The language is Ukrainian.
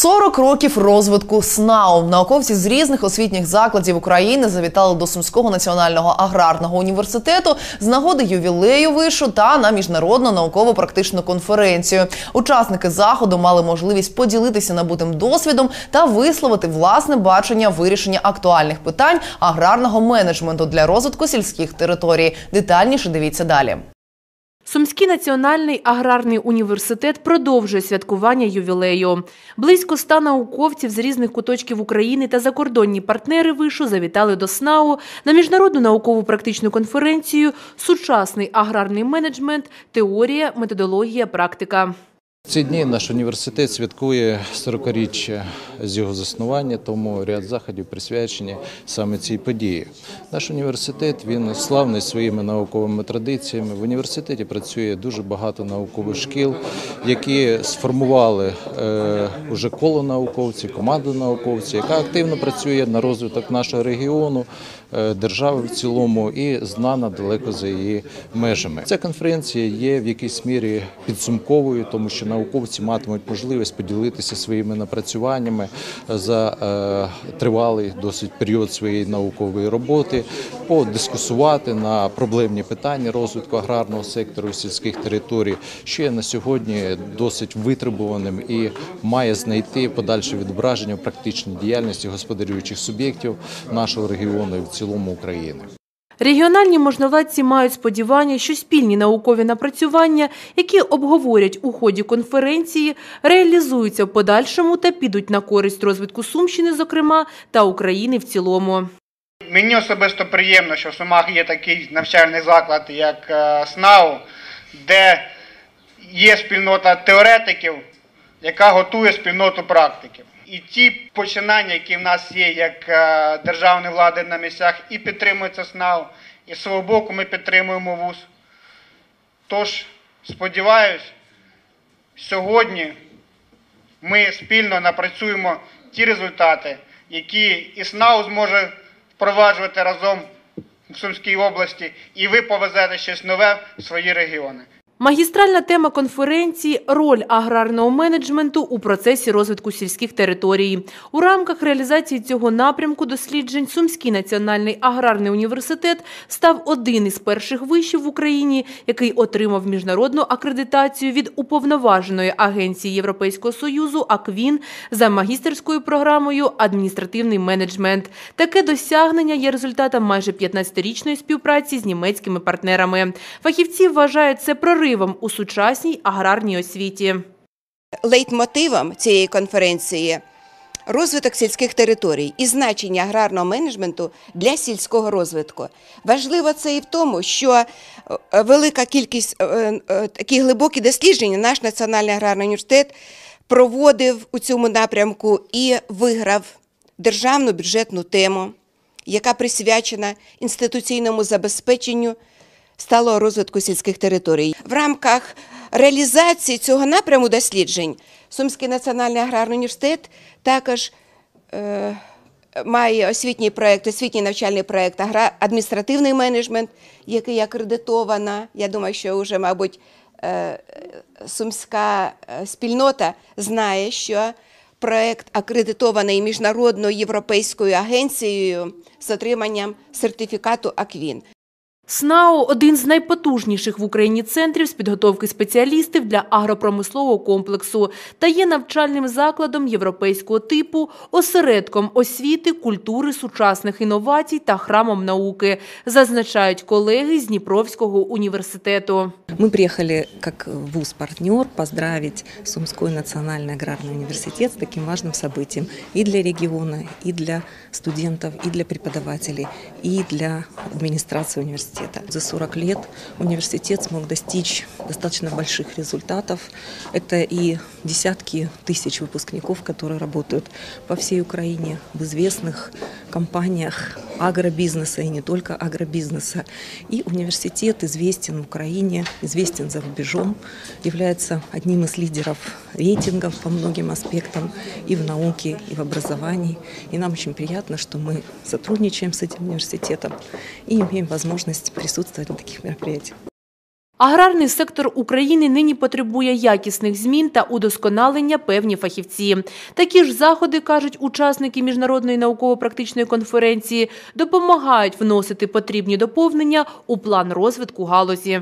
40 років розвитку СНАУ. Науковці з різних освітніх закладів України завітали до Сумського національного аграрного університету з нагоди ювілею вишу та на міжнародну науково-практичну конференцію. Учасники заходу мали можливість поділитися набутим досвідом та висловити власне бачення вирішення актуальних питань аграрного менеджменту для розвитку сільських територій. Детальніше дивіться далі. Сумський національний аграрний університет продовжує святкування ювілею. Близько ста науковців з різних куточків України та закордонні партнери вишу завітали до СНАУ на міжнародну наукову практичну конференцію Сучасний аграрний менеджмент, теорія, методологія, практика. Ці дні наш університет святкує 40-річчя з його заснування, тому ряд заходів присвячені саме цій події. Наш університет він славний своїми науковими традиціями. В університеті працює дуже багато наукових шкіл, які сформували е, уже коло науковців, команду науковців, яка активно працює на розвиток нашого регіону, е, держави в цілому і знана далеко за її межами. Ця конференція є в якійсь мірі підсумковою, тому що науковці матимуть можливість поділитися своїми напрацюваннями за е, тривалий досить період своєї наукової роботи, подискусувати на проблемні питання розвитку аграрного сектору сільських територій, що є на сьогодні досить витребуваним і має знайти подальше відображення в практичній діяльності господарюючих суб'єктів нашого регіону і в цілому України. Регіональні можновладці мають сподівання, що спільні наукові напрацювання, які обговорять у ході конференції, реалізуються в подальшому та підуть на користь розвитку Сумщини, зокрема, та України в цілому. Мені особисто приємно, що в Сумах є такий навчальний заклад, як е, СНАУ, де є спільнота теоретиків, яка готує спільноту практиків. І ті починання, які в нас є як е, державної влади на місцях, і підтримується СНАУ, і з свого боку ми підтримуємо ВУЗ. Тож, сподіваюсь, сьогодні ми спільно напрацюємо ті результати, які і СНАУ зможе впроваджувати разом в Сумській області, і ви повезете щось нове в свої регіони. Магістральна тема конференції роль аграрного менеджменту у процесі розвитку сільських територій. У рамках реалізації цього напрямку досліджень Сумський національний аграрний університет став один із перших вишів в Україні, який отримав міжнародну акредитацію від уповноваженої агенції Європейського союзу АКВІН за магістерською програмою Адміністративний менеджмент. Таке досягнення є результатом майже 15-річної співпраці з німецькими партнерами. Фахівці вважають це прорив проривом у сучасній аграрній освіті. Лейтмотивом цієї конференції розвиток сільських територій і значення аграрного менеджменту для сільського розвитку. Важливо це і в тому, що е, велика кількість е, е, такі глибокі дослідження наш національний аграрний університет проводив у цьому напрямку і виграв державну бюджетну тему, яка присвячена інституційному забезпеченню сталого розвитку сільських територій. В рамках реалізації цього напряму досліджень Сумський національний аграрний університет також е, має освітній проєкт, освітній навчальний проєкт адміністративний менеджмент, який акредитована. Я думаю, що вже, мабуть, е, сумська е, спільнота знає, що проєкт акредитований міжнародною європейською агенцією з отриманням сертифікату АКВІН. СНАУ один з найпотужніших в Україні центрів з підготовки спеціалістів для агропромислового комплексу та є навчальним закладом європейського типу, осередком освіти, культури, сучасних інновацій та храмом науки, зазначають колеги з Дніпровського університету. Ми приїхали як вуз-партнер поздравити Сумський національний аграрний університет з таким важливим событием і для регіону, і для студентів, і для преподавателей, і для адміністрації університету университета. За 40 лет университет смог достичь достаточно больших результатов. Это и десятки тысяч выпускников, которые работают по всей Украине в известных компаниях агробизнеса и не только агробизнеса. И университет известен в Украине, известен за рубежом, является одним из лидеров рейтингов по многим аспектам и в науке, и в образовании. И нам очень приятно, что мы сотрудничаем с этим университетом и имеем возможность присутствовать на таких мероприятиях. Аграрний сектор України нині потребує якісних змін та удосконалення певні фахівці. Такі ж заходи, кажуть учасники міжнародної науково-практичної конференції, допомагають вносити потрібні доповнення у план розвитку галузі.